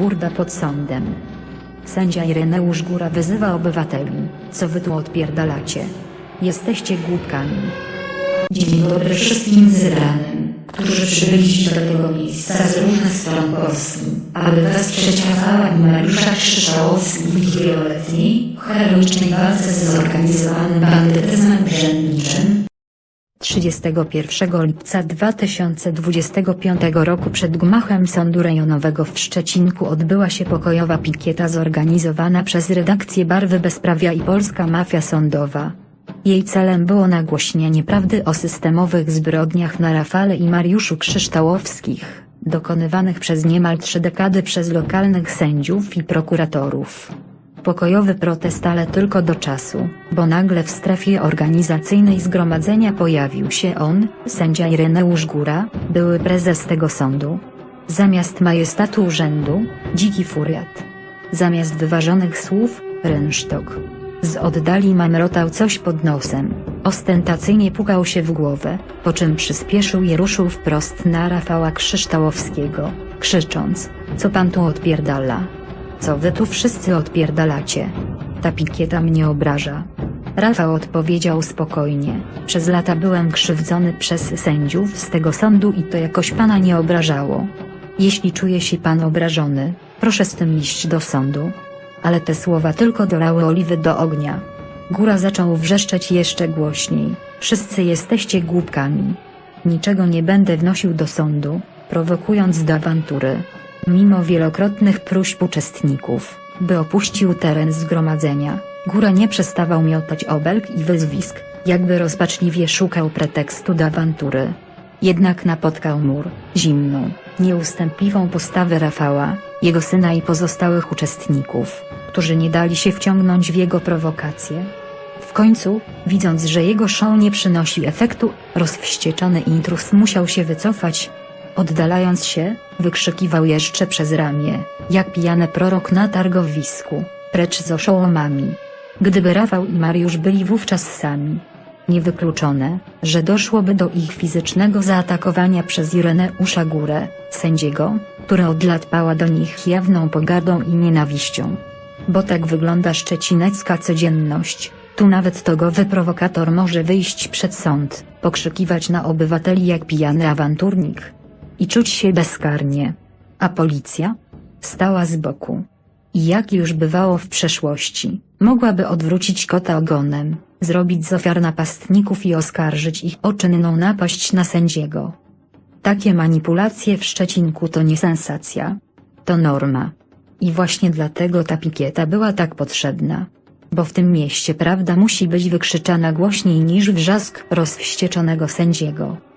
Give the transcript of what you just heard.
burda pod sądem. Sędzia Ireneusz Góra wyzywa obywateli, co wy tu odpierdalacie. Jesteście głupkami. Dzień dobry wszystkim zebranym, którzy przybyliście do tego miejsca z różnych stron Polski, aby wesprzeć Rafała Mariusza Krzysztołowskich w ich wieloletniej, heroicznej walce ze zorganizowanym bandytyzmem urzędniczym, 31 lipca 2025 roku przed gmachem Sądu Rejonowego w Szczecinku odbyła się pokojowa pikieta zorganizowana przez redakcję Barwy Bezprawia i Polska Mafia Sądowa. Jej celem było nagłośnienie prawdy o systemowych zbrodniach na Rafale i Mariuszu Krzysztołowskich, dokonywanych przez niemal trzy dekady przez lokalnych sędziów i prokuratorów. Pokojowy protest ale tylko do czasu, bo nagle w strefie organizacyjnej zgromadzenia pojawił się on, sędzia Ireneusz Góra, były prezes tego sądu. Zamiast majestatu urzędu, dziki furiat. Zamiast wyważonych słów, rynsztok. Z oddali mamrotał coś pod nosem, ostentacyjnie pukał się w głowę, po czym przyspieszył i ruszył wprost na Rafała Krzysztołowskiego, krzycząc, co pan tu odpierdala? Co wy tu wszyscy odpierdalacie? Ta pikieta mnie obraża. Rafał odpowiedział spokojnie, przez lata byłem krzywdzony przez sędziów z tego sądu i to jakoś pana nie obrażało. Jeśli czuje się pan obrażony, proszę z tym iść do sądu. Ale te słowa tylko dolały oliwy do ognia. Góra zaczął wrzeszczeć jeszcze głośniej. Wszyscy jesteście głupkami. Niczego nie będę wnosił do sądu, prowokując do awantury. Mimo wielokrotnych próśb uczestników, by opuścił teren zgromadzenia, Góra nie przestawał miotać obelg i wyzwisk, jakby rozpaczliwie szukał pretekstu do awantury. Jednak napotkał mur, zimną, nieustępliwą postawę Rafała, jego syna i pozostałych uczestników, którzy nie dali się wciągnąć w jego prowokacje. W końcu, widząc, że jego show nie przynosi efektu, rozwścieczony intrus musiał się wycofać. Oddalając się, wykrzykiwał jeszcze przez ramię, jak pijany prorok na targowisku, precz z oszołomami. Gdyby Rafał i Mariusz byli wówczas sami, niewykluczone, że doszłoby do ich fizycznego zaatakowania przez Ireneusza Górę, sędziego, który od lat pała do nich jawną pogardą i nienawiścią. Bo tak wygląda szczecinecka codzienność, tu nawet togowy prowokator może wyjść przed sąd, pokrzykiwać na obywateli jak pijany awanturnik i czuć się bezkarnie. A policja? Stała z boku. I jak już bywało w przeszłości, mogłaby odwrócić kota ogonem, zrobić z ofiar napastników i oskarżyć ich o czynną napaść na sędziego. Takie manipulacje w Szczecinku to nie sensacja. To norma. I właśnie dlatego ta pikieta była tak potrzebna. Bo w tym mieście prawda musi być wykrzyczana głośniej niż wrzask rozwścieczonego sędziego.